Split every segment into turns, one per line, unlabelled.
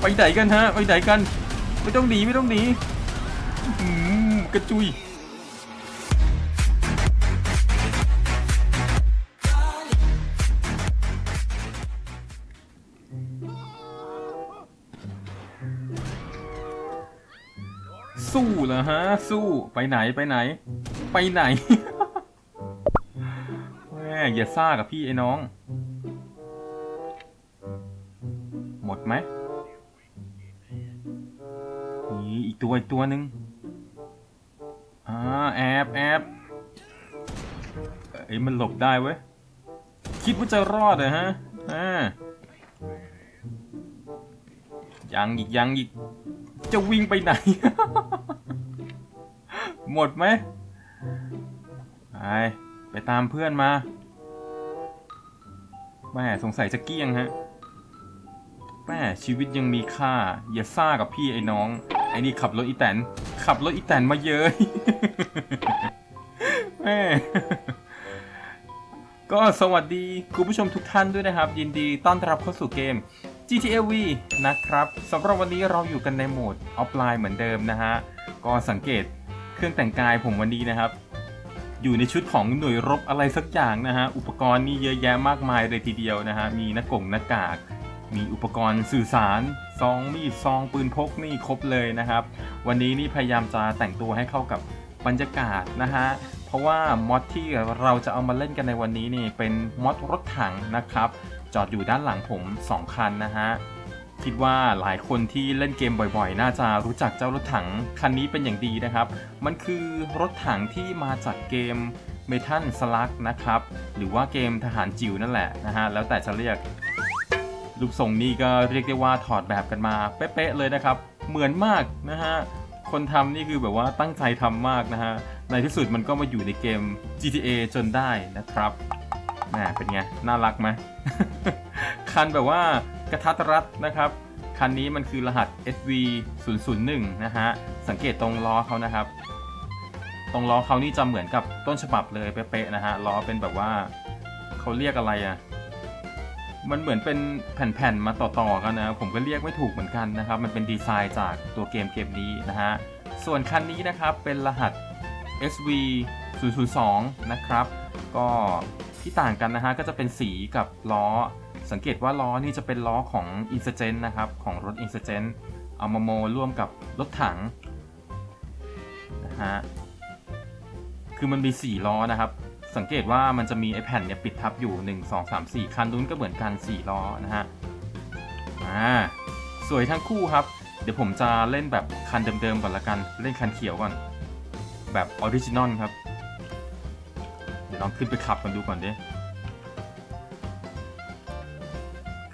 ไปไหนกันฮะไปไหนกัน ไม่ต้องหนีไม่ต้องหนีอืมกระจุยสู้เหรอฮะ สู้ไปไหนไปไหน ไปไหนแม่อย่าซ่ากับพี่ไอ้น้อง หมดไหม นี่อีกตัวอีกตัวหนึ่งอ่าแอบแอบเอ้ยมันหลบได้เว้ย คิดว่าจะรอดเหรอฮะอ่ายังอีกยังอีก จะวิ่งไปไหน หมดไหมไปไปตามเพื่อนมาแม่สงสัยจะเกลี้ยงฮะแม่ชีวิตยังมีค่า อย่าซ่ากับพี่ไอ้น้อง ไอ้นี่ขับรถอีแตน ขับรถอีแตนมาเยอะแม่ก็สวัสดีคุณผู้ชมทุกท่านด้วยนะครับ ยินดีต้อนรับเข้าสู่เกม GTA V นะครับสำหรับวันนี้เราอยู่กันในโหมดออฟไลน์เหมือนเดิมนะฮะ ก็สังเกตเครื่องแต่งกายผมวันนี้นะครับ อยู่ในชุดของหน่วยรบอะไรสักอย่างนะฮะ อุปกรณ์นี่เยอะแยะมากมายเลยทีเดียวนะฮะ มีหน้ากงหน้ากาก มีอุปกรณ์สื่อสารซองมีดซองปืนพกนี่ครบเลยนะครับ วันนี้นี่พยายามจะแต่งตัวให้เข้ากับบรรยากาศนะฮะเพราะว่ามอดที่เราจะเอามาเล่นกันในวันนี้นี่เป็นมอดรถถังนะครับ จอดอยู่ด้านหลังผม 2 คันนะฮะคิดว่าหลายคนที่เล่นเกมบ่อยๆ น่าจะรู้จักเจ้ารถถังคันนี้เป็นอย่างดีนะครับ มันคือรถถังที่มาจากเกม m e t a l Slug นะครับ หรือว่าเกมทหารจิ๋วนั่นแหละนะฮะ แล้วแต่จะเรียก รูปทรงนี้ก็เรียกได้ว่าถอดแบบกันมาเป๊ะๆเลยนะครับ เหมือนมากนะฮะ คนทำนี่คือแบบว่าตั้งใจทำมากนะฮะ ในที่สุดมันก็มาอยู่ในเกม GTA จนได้นะครับแหมเป็นไง น่ารักไหมคันแบบว่ากระทัดรัดนะครับ คันนี้มันคือรหัส SV 0 0 1นะฮะ สังเกตตรงล้อเขานะครับ ตรงล้อเขานี่จะเหมือนกับต้นฉบับเลยเป๊ะๆนะฮะ ล้อเป็นแบบว่าเขาเรียกอะไรอะ มันเหมือนเป็นแผ่นๆมาต่อๆกันนะผมก็เรียกไม่ถูกเหมือนกันนะครับ มันเป็นดีไซน์จากตัวเกมเกมนี้นะฮะ ส่วนคันนี้นะครับเป็นรหัส SV 002นะครับ ก็ที่ต่างกันนะฮะก็จะเป็นสีกับล้อ สังเกตว่าล้อนี่จะเป็นล้อของ i n s u r g e n t นะครับ ของรถ i n s u r g e n t เอามาโมร่วมกับรถถังนะฮะ คือมันมี 4 ล้อนะครับ สังเกตว่ามันจะมีไอแผ่นเนี่ยปิดทับอยู่ 1 2 3 4 คันนู้นก็เหมือนกัน4ล้อนะฮะอ่าสวยทั้งคู่ครับ เดี๋ยวผมจะเล่นแบบคันเดิมๆก่อนละกัน เล่นคันเขียวก่อน แบบออริจินอลครับ เดี๋ยวลองขึ้นไปขับกันดูก่อนดิ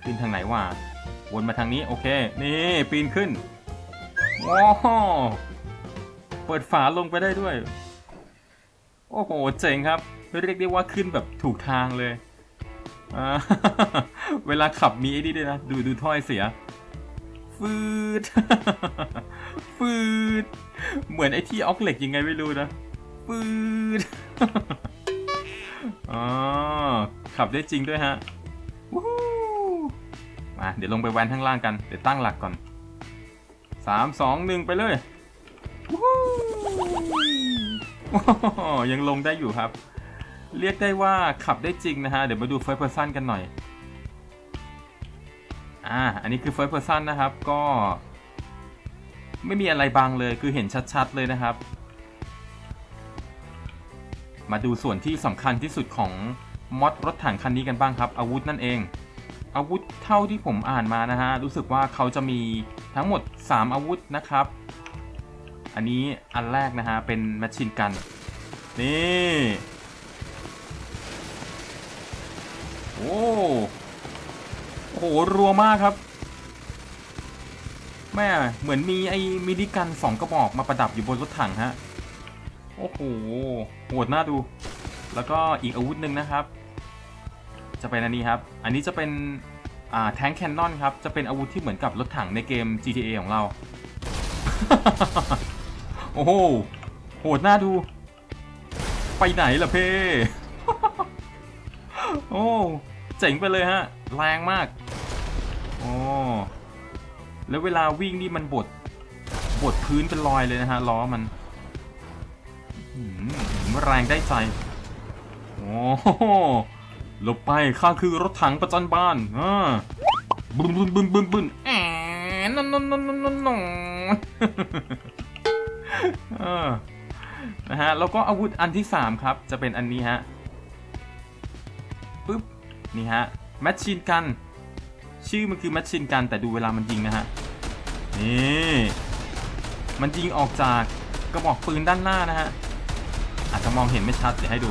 ขึ้นทางไหนวะวนมาทางนี้โอเค นี่ปีนขึ้นว้าวเปิดฝาลงไปได้ด้วย โอ้โห เจ๋งครับ เรียกได้ว่าขึ้นแบบถูกทางเลย เวลาขับมีไอ้นี่ด้วยนะ ดูดูถ้อยเสีย ฟืด ฟืด เหมือนไอ้ที่ออกเหล็กยังไงไม่รู้นะ ฟืดอ๋อขับได้จริงด้วยฮะวู้มาเดี๋ยวลงไปแวนข้างล่างกัน เดี๋ยวตั้งหลักก่อนสามสองหนึ่งไปเลยวู้ยังลงได้อยู่ครับ เรียกได้ว่าขับได้จริงนะฮะ เดี๋ยวมาดู first person กันหน่อย อ่า อันนี้คือ first person นะครับ ก็ ไม่มีอะไรบังเลย คือเห็นชัดๆเลยนะครับ มาดูส่วนที่สำคัญที่สุดของมอดรถถังคันนี้กันบ้างครับ อาวุธนั่นเอง อาวุธเท่าที่ผมอ่านมานะฮะ รู้สึกว่าเขาจะมีทั้งหมด 3 อาวุธนะครับ อันนี้อันแรกนะฮะ เป็นแมชชีนกัน นี่ โอ้โอ้โหรัวมากครับ แม่เหมือนมีไอ้มินิกันสองกระบอกมาประดับอยู่บนรถถังฮะ โอ้โหโหดน่าดู แล้วก็อีกอาวุธหนึ่งนะครับ จะเป็นอันนี้ครับ อันนี้จะเป็นอ่าแทงแคนนอนครับ จะเป็นอาวุธที่เหมือนกับรถถังในเกม GTA ของเรา โอ้โห โหดน่าดู ไปไหนล่ะเพ่ โอ้ เจ๋งไปเลยฮะ แรงมาก โอ้ แล้วเวลาวิ่งนี่มันบด บดพื้นเป็นรอยเลยนะฮะ ล้อมันอืมแรงได้ใจ โอ้หลบไป ข้าคือรถถังประจันบานอ่าบึ้นบึ้นบึ้นบึ้นบึ้นแอนนนนนนนนนนะฮะ แล้วก็อาวุธอันที่ 3 ครับ จะเป็นอันนี้ฮะ ปึ๊บนี่ฮะแมชชีนกัน ชื่อมันคือแมชชีนกันแต่ดูเวลามันยิงนะฮะนี่มันยิงออกจากกระบอกปืนด้านหน้านะฮะอาจจะมองเห็นไม่ชัดเดี๋ยวให้ดู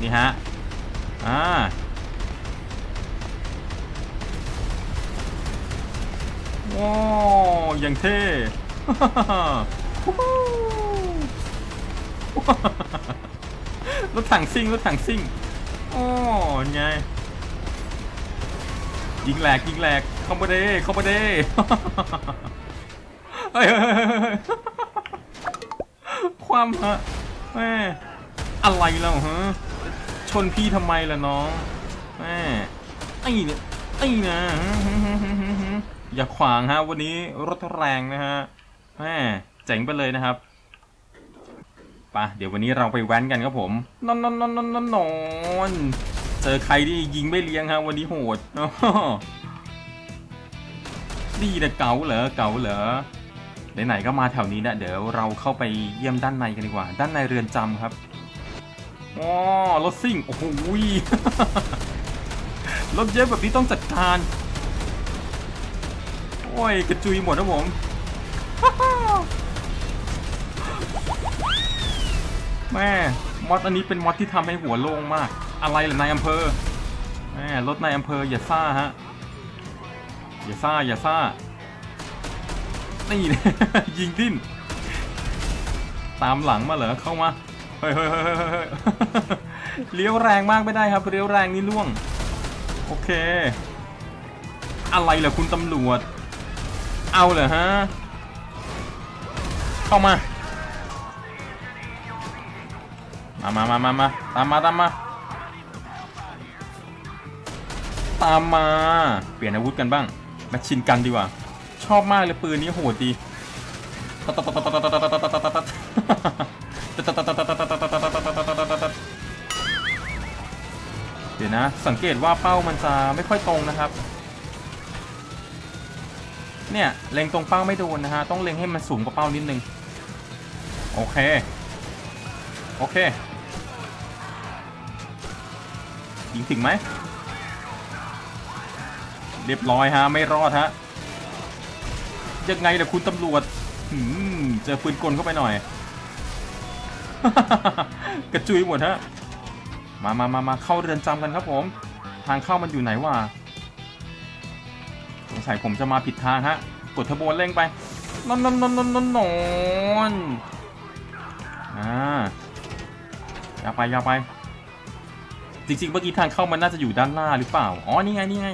นี่ฮะอ่าว้าวอย่างเท่ รถถังซิ่งรถถังซิ่งโอ้ไงยิงแหลกยิงแหลกเข้ามาเด้เข้ามาเด้เฮ้ยความฮะแม่อะไรแล้วฮะชนพี่ทำไมล่ะน้องแม่ไอ้เนี่ยไอ้นะอย่าขวางฮะวันนี้รถแรงนะฮะแม่เจ๋งไปเลยนะครับ ปะเดี๋ยววันนี้เราไปแว้นกันครับผมนอนนอนนอนนอนนอนนอนเจอใครที่ยิงไม่เลี้ยงฮะวันนี้โหดดีนะเก๋าเหรอเก๋าเหรอไหนๆก็มาแถวนี้นะเดี๋ยวเราเข้าไปเยี่ยมด้านในกันดีกว่า ด้านในเรือนจำครับอ๋อรถซิ่งโอ้โหยรถเยอะแบบนี้ต้องจัดการโอ้ยกระจุยหมดนะผม แม่มอดอันนี้เป็นมอดที่ทำให้หัวโล่งมาก อะไรเหรอนายอำเภอแม่รถนายอำเภออย่าซ่าฮะอย่าซ่าอย่าซ่านี่ยิงดิ้นตามหลังมาเหรอเข้ามาเฮ้ยเฮ้ยเฮ้ยเฮ้ยเฮ้ยเลี้ยวแรงมากไม่ได้ครับเลี้ยวแรงนี่ล่วงโอเค อะไรเหรอคุณตำรวจ เอาเหรอฮะเข้ามา มามามามามาตามมาตามมา ตามมา เปลี่ยนอาวุธกันบ้างแมชชินกันดีกว่า ชอบมากเลยปืนนี้โหดดีเดี๋ยวนะ สังเกตว่าเป้ามันจะไม่ค่อยตรงนะครับ เนี่ย เล็งตรงเป้าไม่โดนนะฮะ ต้องเล็งให้มันสูงกว่าเป้านิดนึง โอเค โอเค ยิงถึงไหมเรียบร้อยฮะ ไม่รอดฮะ ยังไงล่ะคุณตำรวจเจอปืนกลเข้าไปหน่อย กระจุยหมดฮะ มามามามาเข้าเรือนจำกันครับผม ทางเข้ามันอยู่ไหนวะ สงสัยผมจะมาผิดทางฮะ กดทอร์โบเร่งไป นอนนอนนอนนอนนอนนอนอ่าอย่าไปอย่าไป จริงๆเมื่อกี้ทางเข้ามันน่าจะอยู่ด้านหน้าหรือเปล่า อ๋อ นี่ไง นี่ไง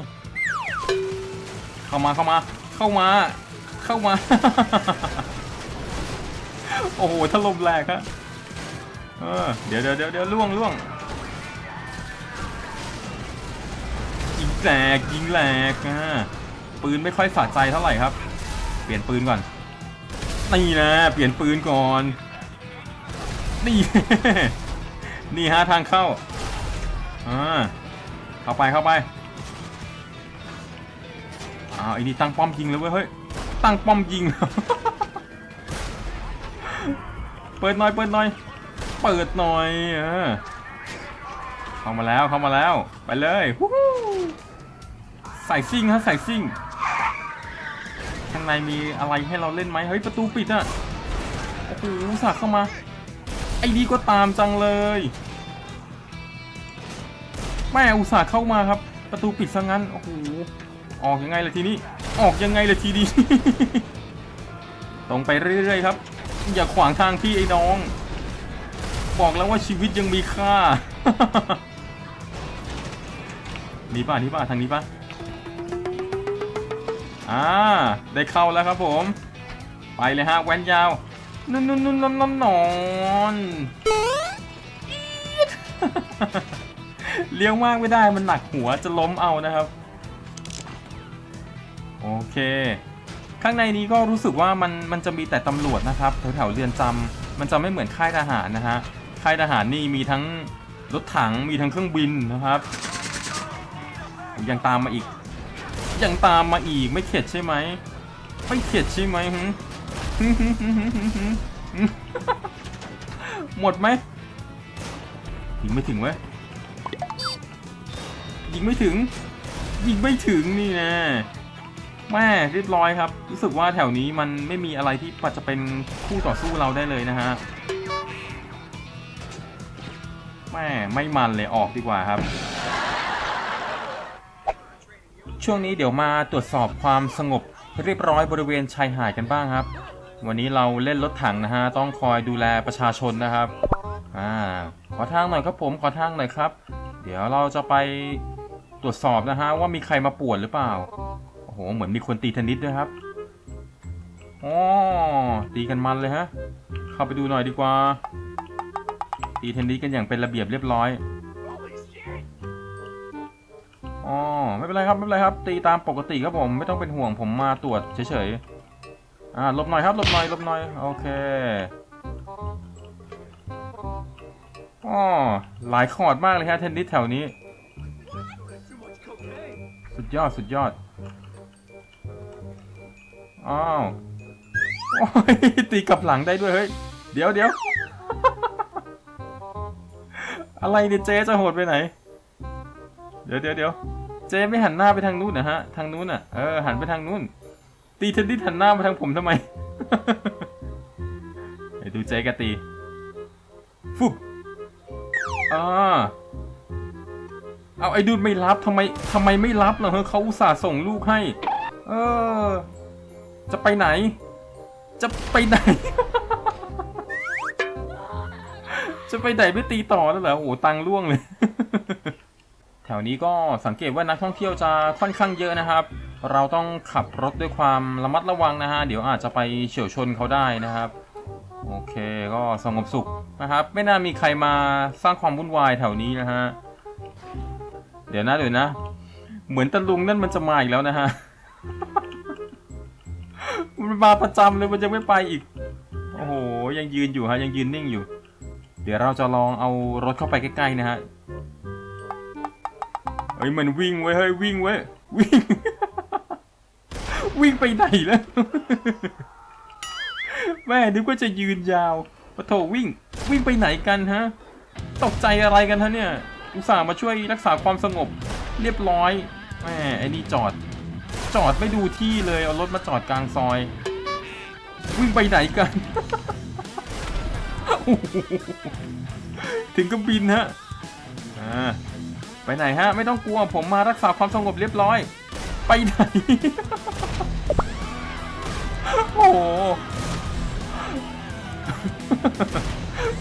เข้ามา เข้ามา เข้ามา เข้ามา โอ้โหถล่มแหลกฮะเออเดี๋ยวเดี๋ยวเดี๋ยวเดี๋ยวล่วงล่วงยิงแหลกยิงแหลกอะปืนไม่ค่อยสะใจเท่าไหร่ครับ เปลี่ยนปืนก่อน นี่นะ เปลี่ยนปืนก่อน นี่ นี่ฮะทางเข้า อ่าเข้าไปเข้าไปอ้าวไอ้นี่ตั้งป้อมยิงเลยเว้ยเฮ้ยตั้งป้อมยิง เปิดหน่อยเปิดหน่อย เปิดหน่อยเออเข้ามาแล้วเข้ามาแล้ว ไปเลยใส่ซิ่งฮะใส่ซิ่งข้างในมีอะไรให้เราเล่นไหมเฮ้ยประตูปิดอะโอ้โหสักเข้ามา ไอ้นี่ก็ตามจังเลย แม่อุตส่าห์เข้ามาครับ ประตูปิดซะงั้น โอ้โห ออกยังไงล่ะทีนี้ ออกยังไงล่ะทีนี้ตรงไปเรื่อยๆครับ อย่าขวางทางพี่ไอ้น้อง บอกแล้วว่าชีวิตยังมีค่า นี่ป่ะนี่ป่ะทางนี้ป่ะ อ่า ได้เข้าแล้วครับผม ไปเลยฮะ แว้นยาวนุ่นนุ่นนุ่นนอนนอนนอน เลี้ยวมากไม่ได้มันหนักหัวจะล้มเอานะครับ โอเค ข้างในนี้ก็รู้สึกว่ามันมันจะมีแต่ตำรวจนะครับแถวแถวเรือนจำมันจะไม่เหมือนค่ายทหารนะฮะค่ายทหารนี่มีทั้งรถถังมีทั้งเครื่องบินนะครับยังตามมาอีก ยังตามมาอีกไม่เข็ดใช่ไหมไม่เข็ดใช่ไหมหึหมดไหมยิงไม่ถึงเว้ย ยิงไม่ถึง ยิงไม่ถึงนี่นะแม่เรียบร้อยครับ รู้สึกว่าแถวนี้มันไม่มีอะไรที่จะเป็นคู่ต่อสู้เราได้เลยนะฮะแม่ไม่มันเลยออกดีกว่าครับ ช่วงนี้เดี๋ยวมาตรวจสอบความสงบเรียบร้อยบริเวณชายหาดกันบ้างครับ วันนี้เราเล่นรถถังนะฮะ ต้องคอยดูแลประชาชนนะครับอ่าขอทางหน่อยครับผมขอทางหน่อยครับ เดี๋ยวเราจะไป ตรวจสอบนะฮะว่ามีใครมาป่วนหรือเปล่า โอ้โห เหมือนมีคนตีเทนนิสด้วยครับอ๋อตีกันมันเลยฮะ เข้าไปดูหน่อยดีกว่า ตีเทนนิสกันอย่างเป็นระเบียบเรียบร้อยอ๋อไม่เป็นไรครับไม่เป็นไรครับ ตีตามปกติครับผมไม่ต้องเป็นห่วงผมมาตรวจเฉยๆอ่าลบหน่อยครับลบหน่อยลบหน่อยโอเคอ๋อหลายคอร์ดมากเลยฮะเทนนิสแถวนี้ ยอดสุดยอด อ้าวโอ้ยตีกับหลังได้ด้วยเฮ้ย เดี๋ยวเดี๋ยว อะไรเนี่ยเจ๊จะโหดไปไหน เดี๋ยวเดี๋ยวเดี๋ยวเจ๊ไม่หันหน้าไปทางนู้นนะฮะ ทางนู้นอะ เออหันไปทางนู้น ตีเทนนิสหันหน้ามาทางผมทำไมเดี๋ยวดูเจ๊กตีฟุบอ่า เอาไอ้ดูดไม่รับทำไมทำไมไม่รับล่ะเฮ้เขาอุตส่าห์ส่งลูกให้ เออ จะไปไหน จะไปไหน จะไปไหนไม่ตีต่อแล้วเหรอโอ้ตังล่วงเลย แถวนี้ก็สังเกตว่านักท่องเที่ยวจะค่อนข้างเยอะนะครับ เราต้องขับรถด้วยความระมัดระวังนะฮะ เดี๋ยวอาจจะไปเฉียวชนเขาได้นะครับโอเคก็สงบสุขนะครับ ไม่น่ามีใครมาสร้างความวุ่นวายแถวนี้นะฮะ เดี๋ยวนะเดี๋ยวนะ เหมือนตะลุงนั่นมันจะมาอีกแล้วนะฮะ มันมาประจำเลยมันยังไม่ไปอีก โอ้โห ยังยืนอยู่ฮะ ยังยืนนิ่งอยู่ เดี๋ยวเราจะลองเอารถเข้าไปใกล้ๆนะฮะ เฮ้ยมันวิ่งไว้ยเฮ้ยวิ่งไว้ยวิ่ง วิ่งไปไหนแล้ว แม่นึกว่าจะยืนยาวปะโถวิ่ง วิ่งไปไหนกันฮะ ตกใจอะไรกันฮะเนี่ย อุตส่าห์มาช่วยรักษาความสงบเรียบร้อยแม่ไอ้นี่จอด จอดไม่ดูที่เลยเอารถมาจอดกลางซอย วิ่งไปไหนกัน ถึงกับบินฮะอ่าไปไหนฮะ ไม่ต้องกลัวผมมารักษาความสงบเรียบร้อย ไปไหน โอ้โห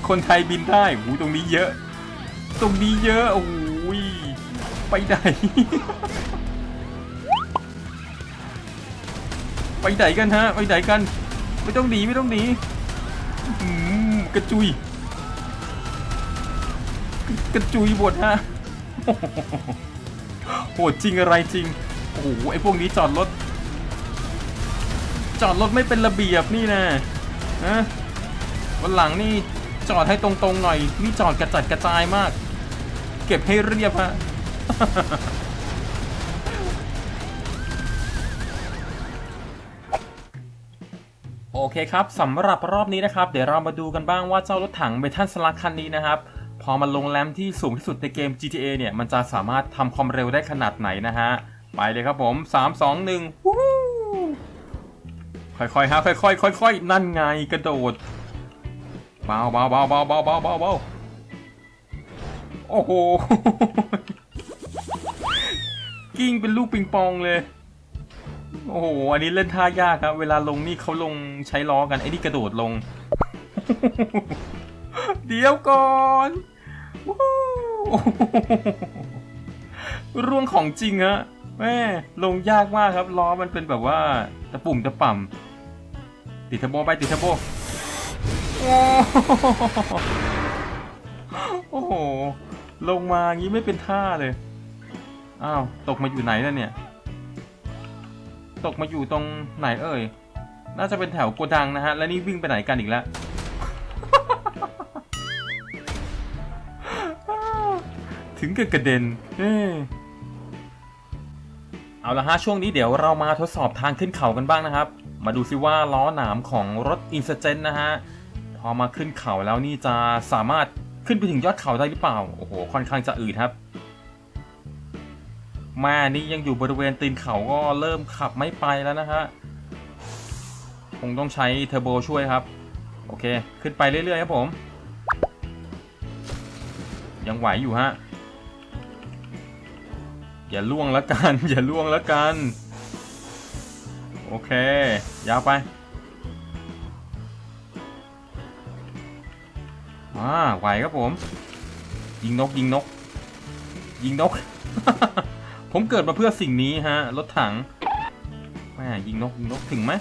คนไทยบินได้หูตรงนี้เยอะ ตรงนี้เยอะ โอ้ย ไปไหน ไปไหนกันฮะ ไปไหนกัน ไม่ต้องหนี ไม่ต้องหนีอื้อหือกระจุย กระจุยหมดฮะโหจริงอะไรจริง โอ้โห ไอพวกนี้จอดรถ จอดรถไม่เป็นระเบียบนี่นะฮะวันหลังนี่จอดให้ตรงๆหน่อย นี่จอดกระจัดกระจายมาก เก็บให้เรียบฮะโอเคครับสำหรับรอบนี้นะครับ เดี๋ยวเรามาดูกันบ้างว่าเจ้ารถถังเมทัลสลักคันนี้นะครับ พอมันลงแรมที่สูงที่สุดในเกม GTA เนี่ย มันจะสามารถทำความเร็วได้ขนาดไหนนะฮะ ไปเลยครับผม 3 2 1วู้ค่อยๆฮะค่อยๆค่อยๆนั่นไงกระโดดเบาเบาเบาเบาเบาเบาเบา โอ้โห กิ้งเป็นลูกปิงปองเลย โอ้โห อันนี้เล่นท่ายากครับ เวลาลงนี่เขาลงใช้ล้อกันไอ้นี่กระโดดลง เดี๋ยวก่อนวู้ฮู้ร่วงของจริงฮะแม่ลงยากมากครับล้อมันเป็นแบบว่าตะปุ่มตะป่ำติดทอร์โบไปติดทอร์โบโอ้โห ลงมางี้ไม่เป็นท่าเลย อ้าว ตกมาอยู่ไหนแล้วเนี่ย ตกมาอยู่ตรงไหนเอ่ย น่าจะเป็นแถวโกดังนะฮะ แล้วนี่วิ่งไปไหนกันอีกแล้ว ถึงกับกระเด็น เอเอาละฮะ ช่วงนี้เดี๋ยวเรามาทดสอบทางขึ้นเขากันบ้างนะครับ มาดูซิว่าล้อหนามของรถอินสเจนนะฮะ พอมาขึ้นเขาแล้วนี่จะสามารถ ขึ้นไปถึงยอดเขาได้หรือเปล่า โอ้โห ค่อนข้างจะอืดครับม่นี่ยังอยู่บริเวณตีนเขาก็เริ่มขับไม่ไปแล้วนะฮะ คงต้องใช้เทอร์โบช่วยครับ โอเค ขึ้นไปเรื่อยๆครับผม ยังไหวอยู่ฮะ อย่าล่วงล้วกัน อย่าล่วงล้วกัน โอเค ยาวไป อ่าไหวครับผม ยิงนกยิงนก ยิงนก ผมเกิดมาเพื่อสิ่งนี้ฮะรถถังแม่ยิงนกยิงนกถึงไหม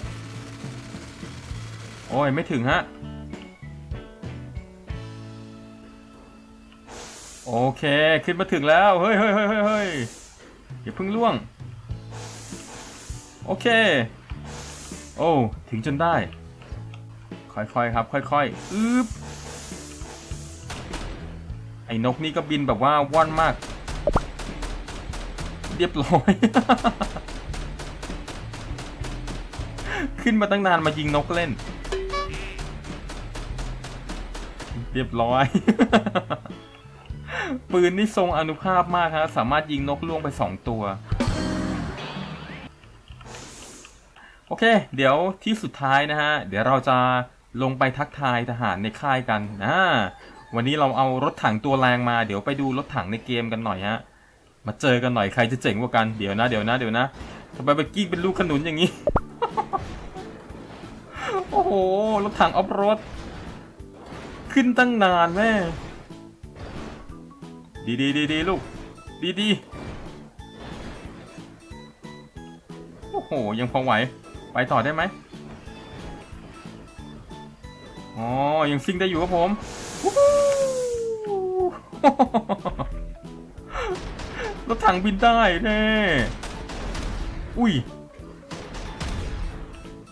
โอ้ยไม่ถึงฮะโอเคขึ้นมาถึงแล้วเฮ้ยเฮ้ยเฮ้ยเฮ้ยอย่าเพิ่งล่วง โอเค โอ้ถึงจนได้ ค่อยๆครับ ค่อยๆอึ๊บ ไอ้นกนี่ก็บินแบบว่าว่อนมาก เรียบร้อย ขึ้นมาตั้งนานมายิงนกเล่น เรียบร้อย ปืนนี่ทรงอนุภาพมากฮะสามารถยิงนกล่วงไปสองตัว โอเค เดี๋ยวที่สุดท้ายนะฮะ เดี๋ยวเราจะลงไปทักทายทหารในค่ายกันนะ วันนี้เราเอารถถังตัวแรงมา เดี๋ยวไปดูรถถังในเกมกันหน่อยฮะ มาเจอกันหน่อยใครจะเจ๋งกว่ากัน เดี๋ยวนะ เดี๋ยวนะ เดี๋ยวนะทำไมเบกกี้เป็นลูกขนุนอย่างนี้ โอ้โห รถถังออฟโรด ขึ้นตั้งนานแม่ ดีดีดีดีลูก ดีดีโอ้โห ยังพอไหว ไปต่อได้ไหมอ๋อ ยังซิ่งได้อยู่ครับผม รถถังบินได้แน่อุ้ย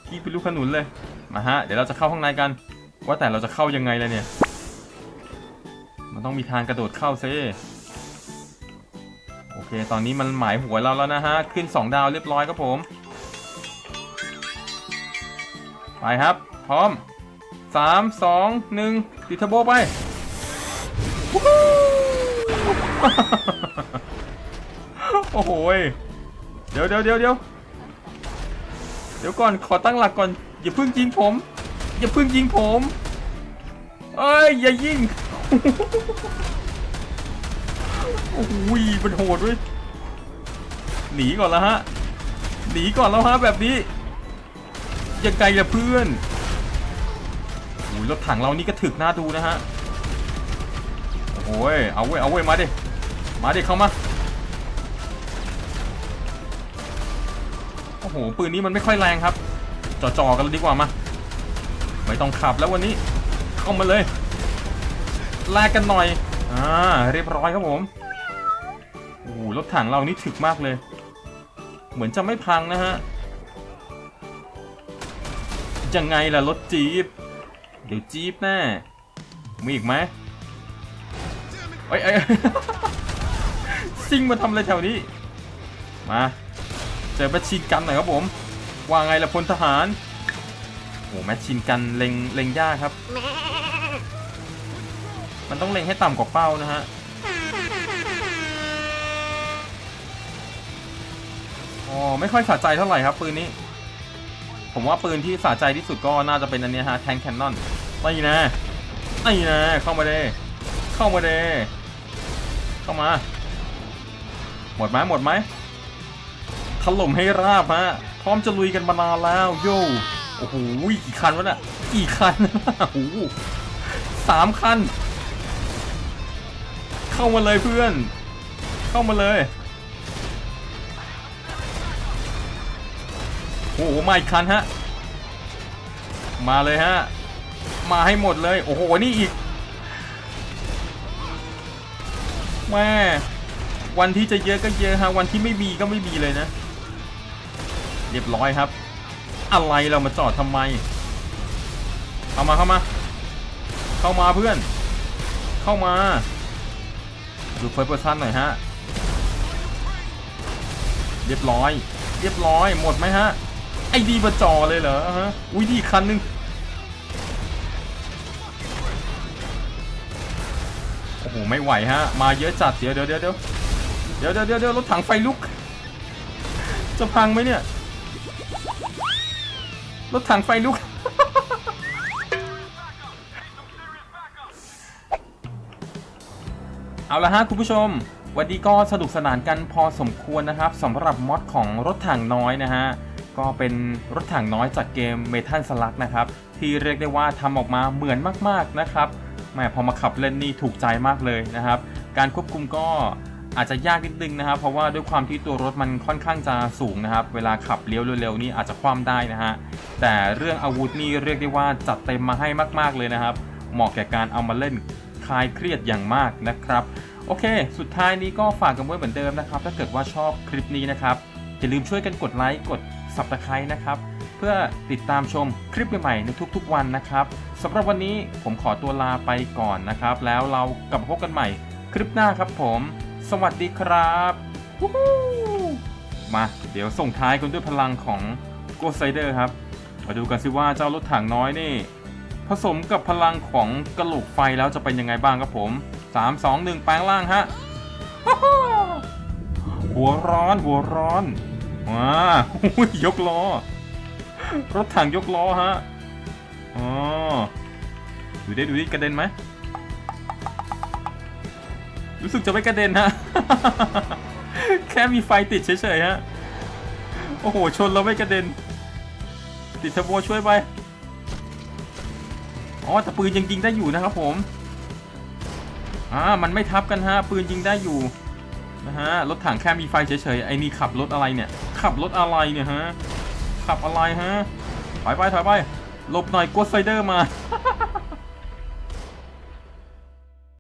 กี้เป็นลูกขนุนเลย มาฮะ เดี๋ยวเราจะเข้าข้างในกัน ว่าแต่เราจะเข้ายังไงเลยเนี่ย มันต้องมีทางกระโดดเข้าเซิโอเค ตอนนี้มันหมายหัวเราแล้วนะฮะ ขึ้น 2 ดาวเรียบร้อยครับผม ไปครับ พร้อม 3 2 1ติดเทอร์โบไปโอ้โหเดี๋ยวเดี๋ยวเดี๋ยวเดี๋ยวเดี๋ยวก่อนขอตั้งหลักก่อน อย่าพิ่งยิงผม อย่าพิ่งยิงผมเอ้ยอย่ายิงโอ้โหมันโหดเว้ยหนีก่อนแล้วฮะหนีก่อนแล้วฮะแบบนี้ยังไงล่ะเพื่อน อ้ยรถถังเรานี่ก็ถึกหน้าดูนะฮะโอ้ยเอาเว้ยเอาเว้ยมาดิมาดิเข้ามาโอ้โหปืนนี้มันไม่ค่อยแรงครับจ่อๆกันดีกว่ามาไม่ต้องขับแล้ววันนี้เข้ามาเลยแลกกันหน่อยอ่าเรียบร้อยครับผมโอ้โหรถถังเรานี่ถึกมากเลย เหมือนจะไม่พังนะฮะยังไงล่ะรถจี๊ป เดี๋ยวจี๊ปแน่มีอีกไหมเอ้ยเอ้ยซิงมาทำอะไรแถวนี้ มาเจอแมชชีนกันหน่อยครับผมว่าไงล่ะพลทหารโอ้แมชชีนกันเล็งเล็งยากครับ มันต้องเล็งให้ต่ำกว่าเป้านะฮะอ๋อไม่ค่อยสะใจเท่าไหร่ครับปืนนี้ ผมว่าปืนที่สะใจที่สุดก็น่าจะเป็นอันนี้ฮะแทงแคนนอน ไม่นะไม่นะเข้ามาเด้เข้ามาเด้เข้ามา หมดไหมหมดไหมถล่มให้ราบฮะพร้อมจะลุยกันมานานแล้วโย่โอ้โหกี่คันวะน่ะกี่คันโอ้โหสามคัน เข้ามาเลยเพื่อน เข้ามาเลยโอ้โหมาอีกคันฮะ มาเลยฮะ มาให้หมดเลย โอ้โห นี่อีกแม่วันที่จะเยอะก็เยอะฮะ วันที่ไม่มีก็ไม่มีเลยนะ เรียบร้อยครับ อะไรเรามาจอดทำไม เข้ามาเข้ามา เข้ามาเพื่อน เข้ามา ดูเฟิร์สเปอร์ซันหน่อยฮะ เรียบร้อย เรียบร้อย หมดไหมฮะ ไอดีมาจอเลยเหรอฮะ อุ้ยดีคันหนึง โหไม่ไหวฮะ มาเยอะจัดเดี๋ยวเดี๋ยวเดี๋ยวเดี๋ยวเดี๋ยวเดี๋ยวเดี๋ยวรถถังไฟลุก จะพังไหมเนี่ย รถถังไฟลุก เอาละฮะคุณผู้ชม วันนี้ก็สนุกสนานกันพอสมควรนะครับสำหรับมอดของรถถังน้อยนะฮะ ก็เป็นรถถังน้อยจากเกมเมทัลสลักนะครับ ที่เรียกได้ว่าทำออกมาเหมือนมากๆนะครับ แหมพอมาขับเล่นนี่ถูกใจมากเลยนะครับ การควบคุมก็อาจจะยากนิดนึงนะครับ เพราะว่าด้วยความที่ตัวรถมันค่อนข้างจะสูงนะครับ เวลาขับเลี้ยวเร็วๆนี่อาจจะคว่ำได้นะฮะ แต่เรื่องอาวุธนี่เรียกได้ว่าจัดเต็มมาให้มากๆเลยนะครับ เหมาะแก่การเอามาเล่นคลายเครียดอย่างมากนะครับ โอเค สุดท้ายนี้ก็ฝากกันไว้เหมือนเดิมนะครับ ถ้าเกิดว่าชอบคลิปนี้นะครับ อย่าลืมช่วยกันกดไลค์ กด subscribe นะครับ เพื่อติดตามชมคลิปใหม่ๆในทุกๆวันนะครับสำหรับวันนี้ผมขอตัวลาไปก่อนนะครับ แล้วเรากลับพบกันใหม่คลิปหน้าครับผม สวัสดีครับมาเดี๋ยวส่งท้ายกันด้วยพลังของ Ghost Rider ครับ มาดูกันสิว่าเจ้ารถถังน้อยนี่ ผสมกับพลังของกระโหลกไฟแล้วจะเป็นยังไงบ้างครับผม 3 2 1 แปลงร่างฮะหัวร้อนหัวร้อนว้ายกล้อ รถถังยกล้อฮะ อ๋อ ดูดิดูดิกระเด็นไหม รู้สึกจะไม่กระเด็นฮะ แค่มีไฟติดเฉยๆฮะ โอ้โห ชนแล้วไม่กระเด็น ติดเทอร์โบช่วยไป อ๋อแต่ปืนยังยิงได้อยู่นะครับผม อ่า มันไม่ทับกันฮะ ปืนยิงได้อยู่นะฮะ รถถังแค่มีไฟเฉยๆ ไอ้นี่ขับรถอะไรเนี่ย ขับรถอะไรเนี่ยฮะ ขับอะไรฮะ ถอยไปถอยไปหลบหน่อยกดไซเดอร์มา